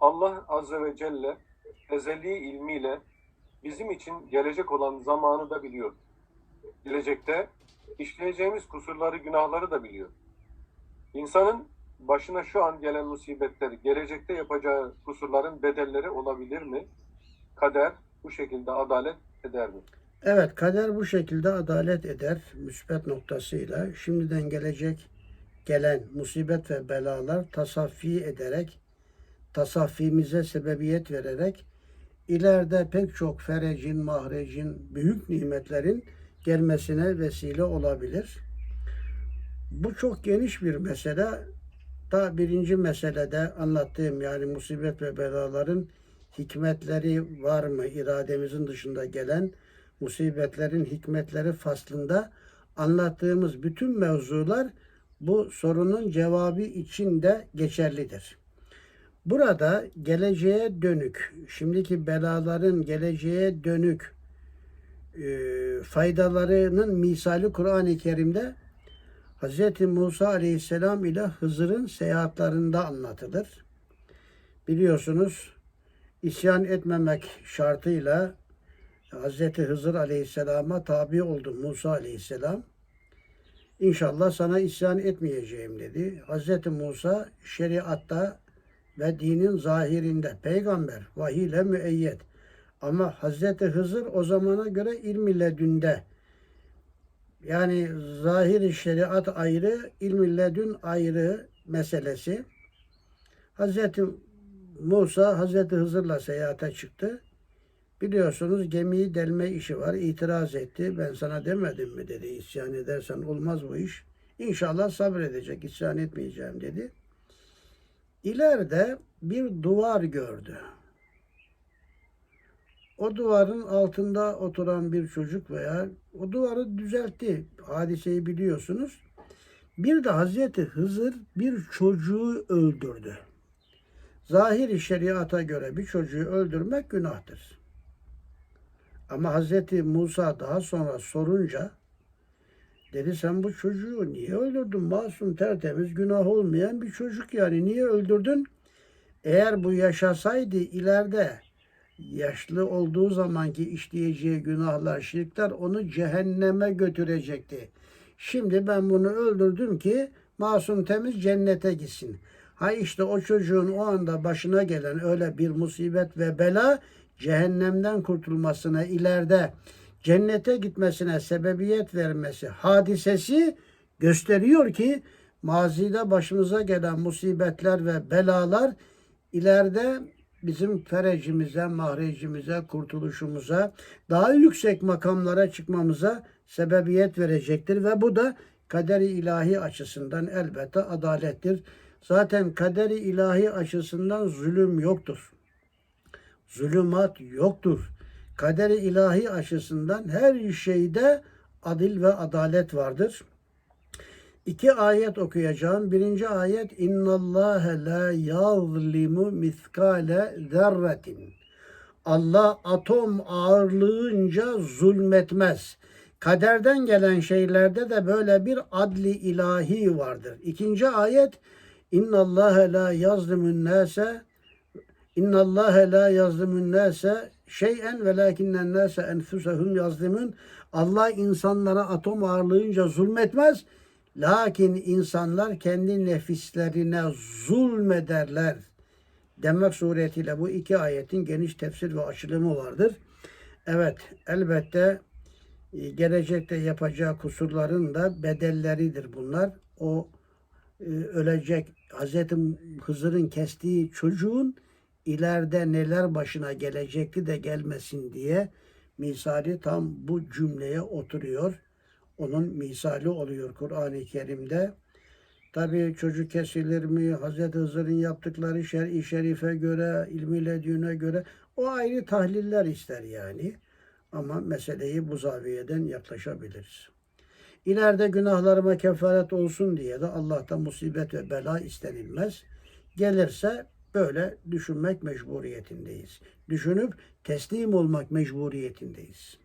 Allah Azze ve Celle ezeli ilmiyle bizim için gelecek olan zamanı da biliyor. Gelecekte işleyeceğimiz kusurları, günahları da biliyor. İnsanın başına şu an gelen musibetler, gelecekte yapacağı kusurların bedelleri olabilir mi? Kader bu şekilde adalet eder mi? Evet kader bu şekilde adalet eder müsbet noktasıyla. Şimdiden gelecek gelen musibet ve belalar tasaffi ederek, tasaffimize sebebiyet vererek ileride pek çok ferecin, mahrecin, büyük nimetlerin gelmesine vesile olabilir. Bu çok geniş bir mesele. Da birinci meselede anlattığım yani musibet ve belaların hikmetleri var mı? İrademizin dışında gelen musibetlerin hikmetleri faslında anlattığımız bütün mevzular bu sorunun cevabı için de geçerlidir. Burada geleceğe dönük, şimdiki belaların geleceğe dönük e, faydalarının misali Kur'an-ı Kerim'de Hz. Musa Aleyhisselam ile Hızır'ın seyahatlerinde anlatılır. Biliyorsunuz isyan etmemek şartıyla Hz. Hızır Aleyhisselam'a tabi oldu Musa Aleyhisselam. İnşallah sana isyan etmeyeceğim dedi. Hz. Musa şeriatta ve dinin zahirinde peygamber vahiyle müeyyet. Ama Hz. Hızır o zamana göre ilmi ledünde. Yani zahir şeriat ayrı, ilmi ledün ayrı meselesi. Hz. Musa Hz. Hızır'la seyahate çıktı. Biliyorsunuz gemiyi delme işi var. İtiraz etti. Ben sana demedim mi dedi. İsyan edersen olmaz bu iş. İnşallah sabredecek. İsyan etmeyeceğim dedi. İleride bir duvar gördü. O duvarın altında oturan bir çocuk veya o duvarı düzeltti. Hadiseyi biliyorsunuz. Bir de Hazreti Hızır bir çocuğu öldürdü. Zahiri şeriata göre bir çocuğu öldürmek günahtır. Ama Hazreti Musa daha sonra sorunca dedi sen bu çocuğu niye öldürdün? Masum tertemiz günah olmayan bir çocuk yani niye öldürdün? Eğer bu yaşasaydı ileride yaşlı olduğu zamanki işleyeceği günahlar, şirkler onu cehenneme götürecekti. Şimdi ben bunu öldürdüm ki masum temiz cennete gitsin. Ha işte o çocuğun o anda başına gelen öyle bir musibet ve bela cehennemden kurtulmasına ileride cennete gitmesine sebebiyet vermesi hadisesi gösteriyor ki mazide başımıza gelen musibetler ve belalar ileride bizim ferecimize, mahrecimize, kurtuluşumuza, daha yüksek makamlara çıkmamıza sebebiyet verecektir ve bu da kaderi ilahi açısından elbette adalettir. Zaten kaderi ilahi açısından zulüm yoktur. Zulümat yoktur. Kaderi ilahi açısından her şeyde adil ve adalet vardır. İki ayet okuyacağım. Birinci ayet İnnallâhe la yazlimu miskale zerretin. Allah atom ağırlığınca zulmetmez. Kaderden gelen şeylerde de böyle bir adli ilahi vardır. İkinci ayet İnnallâhe la yazlimun nâse İnnallâhe la yazlimun nâse şeyen velakinnen nâse enfusehum yazlimun. Allah insanlara atom ağırlığınca zulmetmez. Lakin insanlar kendi nefislerine zulmederler. Demek suretiyle bu iki ayetin geniş tefsir ve açılımı vardır. Evet elbette e, gelecekte yapacağı kusurların da bedelleridir bunlar. O e, ölecek Hazreti Hızır'ın kestiği çocuğun ileride neler başına gelecekti de gelmesin diye misali tam bu cümleye oturuyor. Onun misali oluyor Kur'an-ı Kerim'de. Tabi çocuk kesilir mi? Hazreti Hızır'ın yaptıkları şer-i şerife göre, ilmi ledüne göre o ayrı tahliller ister yani. Ama meseleyi bu zaviyeden yaklaşabiliriz. İleride günahlarıma kefaret olsun diye de Allah'tan musibet ve bela istenilmez. Gelirse böyle düşünmek mecburiyetindeyiz. Düşünüp teslim olmak mecburiyetindeyiz.